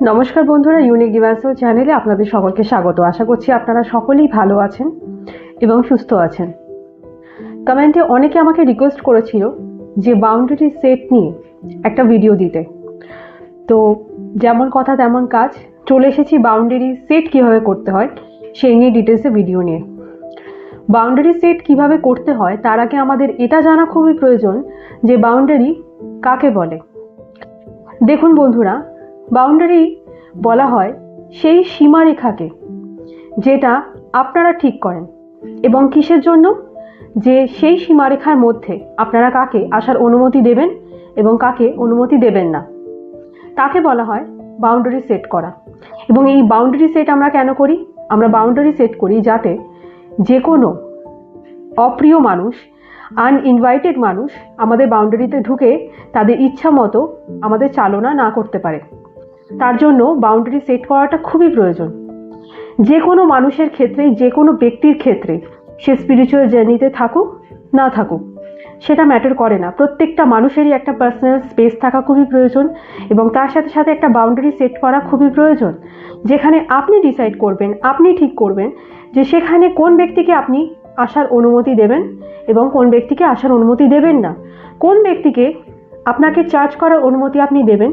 নমস্কার বন্ধুরা ইউনিক ডিভাইসও চ্যানেলে আপনাদের সকলকে স্বাগত। আশা করছি আপনারা সকলেই ভালো আছেন এবং সুস্থ আছেন। কমেন্টে অনেকে আমাকে রিকোয়েস্ট করেছিল যে বাউন্ডারি সেট নিয়ে একটা ভিডিও দিতে। তো যেমন কথা তেমন কাজ, চলে এসেছি বাউন্ডারি সেট কীভাবে করতে হয়, সেই নিয়ে ডিটেলসে ভিডিও নিয়ে। বাউন্ডারি সেট কীভাবে করতে হয়, তার আগে আমাদের এটা জানা খুবই প্রয়োজন যে বাউন্ডারি কাকে বলে। দেখুন বন্ধুরা বাউন্ডারি বলা হয় সেই সীমারেখাকে, যেটা আপনারা ঠিক করেন। এবং কিসের জন্য? যে সেই সীমারেখার মধ্যে আপনারা কাকে আসার অনুমতি দেবেন এবং কাকে অনুমতি দেবেন না। তাকে বলা হয় বাউন্ডারি সেট করা। এবং এই বাউন্ডারি সেট আমরা কেন করি? আমরা বাউন্ডারি সেট করি যাতে যে কোনো অপ্রিয় মানুষ আনইনভাইটেড মানুষ আমাদের বাউন্ডারিতে ঢুকে তাদের ইচ্ছা মতো আমাদের চালনা না করতে পারে। তার জন্য বাউন্ডারি সেট করাটা খুবই প্রয়োজন। যে কোনো মানুষের ক্ষেত্রে যে কোনো ব্যক্তির ক্ষেত্রে সে স্পিরিচুয়াল জার্নিতে থাকুক, না থাকুক, সেটা ম্যাটার করে না। প্রত্যেকটা মানুষেরই একটা পার্সোনাল স্পেস থাকা খুবই প্রয়োজন এবং তার সাথে সাথে একটা বাউন্ডারি সেট করা খুবই প্রয়োজন। যেখানে আপনি ডিসাইড করবেন, আপনি ঠিক করবেন যে সেখানে কোন ব্যক্তিকে আপনি আসার অনুমতি দেবেন এবং কোন ব্যক্তিকে আসার অনুমতি দেবেন না। কোন ব্যক্তিকে আপনাকে চার্জ করার অনুমতি আপনি দেবেন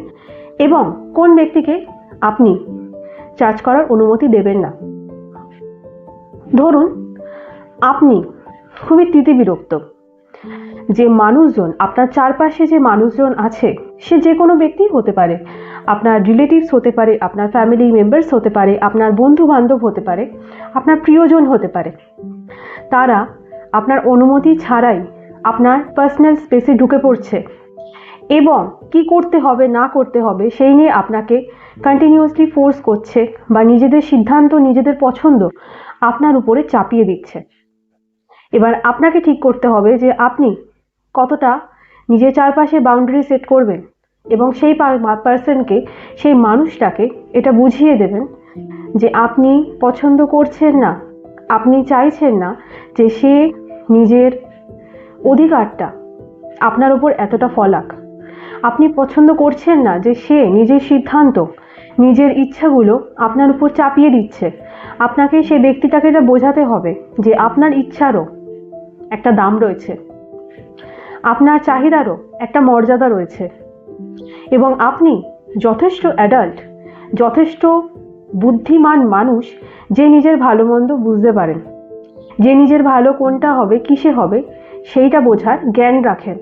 এবং কোন ব্যক্তিকে? আপনি। চার্জ করার অনুমতি দেবেন না। ধরুন, আপনি খুবই তিতিবিরক্ত। যে মানুষজন, আপনার চারপাশে যে মানুষজন আছে, সে যে কোনো ব্যক্তি হতে পারে। আপনার রিলেটিভস হতে পারে, আপনার ফ্যামিলি মেম্বার্স হতে পারে, আপনার বন্ধু বান্ধব হতে পারে, আপনার প্রিয়জন হতে পারে। তারা আপনার অনুমতি ছাড়াই আপনার পার্সোনাল স্পেসে ঢুকে পড়ছে। এবং কি করতে হবে, না করতে হবে, সেই নিয়ে আপনাকে কন্টিনিউয়াসলি ফোর্স করছে বা নিজেদের সিদ্ধান্ত, নিজেদের পছন্দ আপনার উপরে চাপিয়ে দিচ্ছে। এবার আপনাকে ঠিক করতে হবে যে আপনি কতটা নিজের চারপাশে বাউন্ডারি সেট করবেন এবং সেই পার্সনকে সেই মানুষটাকে এটা বুঝিয়ে দেবেন যে আপনি পছন্দ করছেন না, আপনি চাইছেন না যে সে নিজের অধিকারটা আপনার উপর এতটা ফলাক। আপনি পছন্দ করছেন না যে সে নিজের সিদ্ধান্ত, নিজের ইচ্ছাগুলো আপনার উপর চাপিয়ে দিচ্ছে, আপনাকে সেই ব্যক্তিটাকে এটা বোঝাতে হবে যে আপনার ইচ্ছারও একটা দাম রয়েছে, আপনার চাহিদারও একটা মর্যাদা রয়েছে এবং আপনি যথেষ্ট অ্যাডাল্ট যথেষ্ট বুদ্ধিমান মানুষ যে নিজের ভালো মন্দ বুঝতে পারেন, যে নিজের ভালো কোনটা হবে, কিসে হবে, সেইটা বোঝার জ্ঞান রাখেন।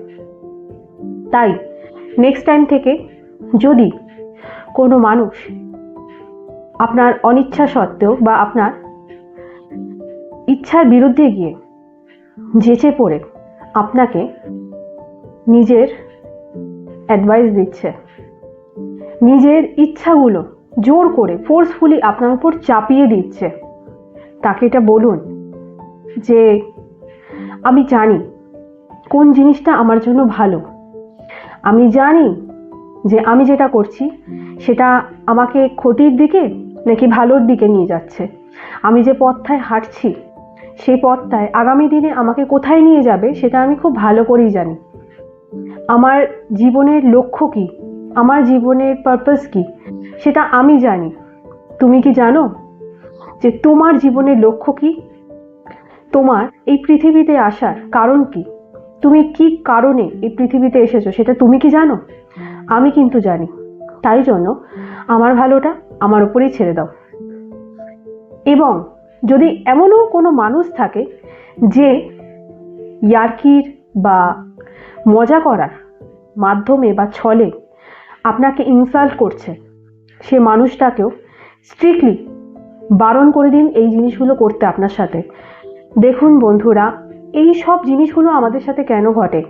তাই নেক্সট টাইম থেকে যদি কোনো মানুষ আপনার অনিচ্ছা সত্ত্বেও বা আপনার ইচ্ছার বিরুদ্ধে গিয়ে যেচে পড়ে আপনাকে নিজের অ্যাডভাইস দিচ্ছে, নিজের ইচ্ছাগুলো জোর করে ফোর্সফুলি আপনার উপর চাপিয়ে দিচ্ছে, তাকে এটা বলুন যে, আমি জানি কোন জিনিসটা আমার জন্য ভালো। আমি জানি যে আমি যেটা করছি, সেটা আমাকে ক্ষতির দিকে নাকি ভালোর দিকে নিয়ে যাচ্ছে। আমি যে পথটায় হাঁটছি, সেই পথটায় আগামী দিনে আমাকে কোথায় নিয়ে যাবে, সেটা আমি খুব ভালো করেই জানি। আমার জীবনের লক্ষ্য কী? আমার জীবনের পারপাস কী? সেটা আমি জানি। তুমি কি জানো যে তোমার জীবনের লক্ষ্য কী? তোমার এই পৃথিবীতে আসার কারণ কি? তুমি কি কারণে এই পৃথিবীতে এসেছ সেটা তুমি কি জানো? আমি কিন্তু জানি। তাই জন্য আমার ভালোটা আমার উপরেই ছেড়ে দাও। এবং যদি এমনও কোনো মানুষ থাকে যে ইয়ার্কির বা মজা করার মাধ্যমে বা ছলে আপনাকে ইনসাল্ট করছে, সে মানুষটাকেও স্ট্রিক্টলি বারণ করে দিন এই জিনিসগুলো করতে আপনার সাথে। দেখুন বন্ধুরা এই সব জিনিসগুলো আমাদের সাথে কেন ঘটে?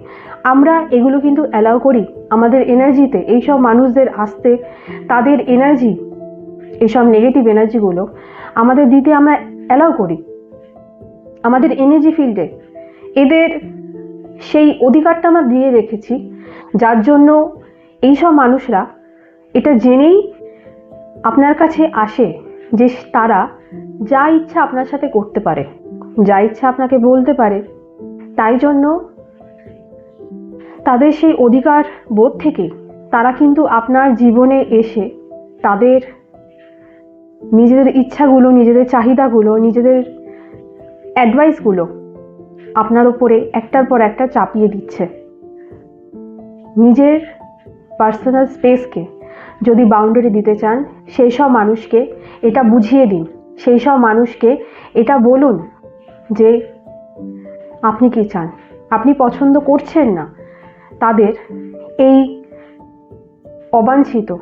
আমরা এগুলো কিন্তু অ্যালাউ করি। আমাদের এনার্জিতে এইসব মানুষদের আসতে, তাদের এনার্জি এইসব নেগেটিভ এনার্জিগুলো আমাদের দিতে আমরা অ্যালাউ করি। আমাদের এনার্জি ফিল্ডে এদের সেই অধিকারটা আমরা দিয়ে রেখেছি, যার জন্য এইসব মানুষরা এটা জেনেই আপনার কাছে আসে যে তারা যা ইচ্ছা আপনার সাথে করতে পারে, যা ইচ্ছা আপনাকে বলতে পারে তাই জন্য তাদের সেই অধিকার বোধ থেকে তারা কিন্তু আপনার জীবনে এসে তাদের নিজেদের ইচ্ছাগুলো, নিজেদের চাহিদাগুলো, নিজেদের অ্যাডভাইসগুলো আপনার ওপরে একটার পর একটা চাপিয়ে দিচ্ছে। নিজের পার্সোনাল স্পেসকে যদি বাউন্ডারি দিতে চান, সেই সব মানুষকে এটা বুঝিয়ে দিন। সেই সব মানুষকে এটা বলুন যে আপনি কি চান? আপনি পছন্দ করছেন না। তাদের এই অবাঞ্ছিত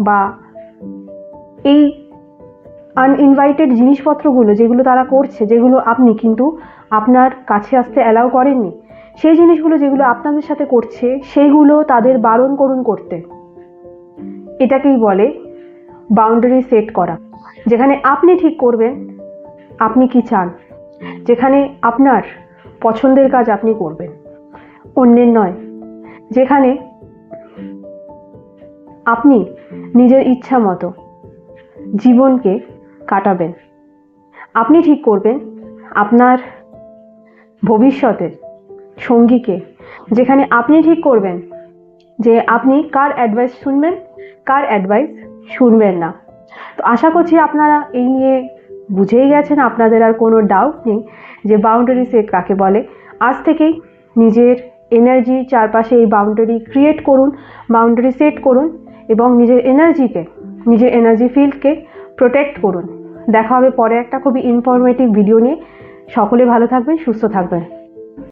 বা এই আনইনভাইটেড জিনিসপত্রগুলো যেগুলো তারা করছে, যেগুলো আপনি কিন্তু আপনার কাছে আসতে অ্যালাউ করেননি, সেই জিনিসগুলো যেগুলো আপনাদের সাথে করছে সেইগুলো তাদের বারণ করুন করতে। এটাকেই বলে বাউন্ডারি সেট করা। যেখানে আপনি ঠিক করবেন, আপনি কি চান? যেখানে আপনার পছন্দের কাজ আপনি করবেন। অন্যের নয়, যেখানে আপনি নিজের ইচ্ছা মতো জীবনকে কাটাবেন। আপনি ঠিক করবেন আপনার ভবিষ্যতের সঙ্গীকে, যেখানে আপনি ঠিক করবেন যে আপনি কার অ্যাডভাইস শুনবেন, কার অ্যাডভাইস শুনবেন না। তো আশা করছি আপনারা এই নিয়ে বুঝেই গেছেন, আপনাদের আর কোনো ডাউট নেই। যে বাউন্ডারি সেট কাকে বলে, আজ থেকেই নিজের এনার্জি চারপাশে এই বাউন্ডারি ক্রিয়েট করুন বাউন্ডারি সেট করুন এবং নিজের এনার্জিকে নিজের এনার্জি ফিল্ডকে প্রোটেক্ট করুন। দেখা হবে পরে একটা খুবই ইনফরমেটিভ ভিডিও নিয়ে। সকলে ভালো থাকবেন, সুস্থ থাকবেন।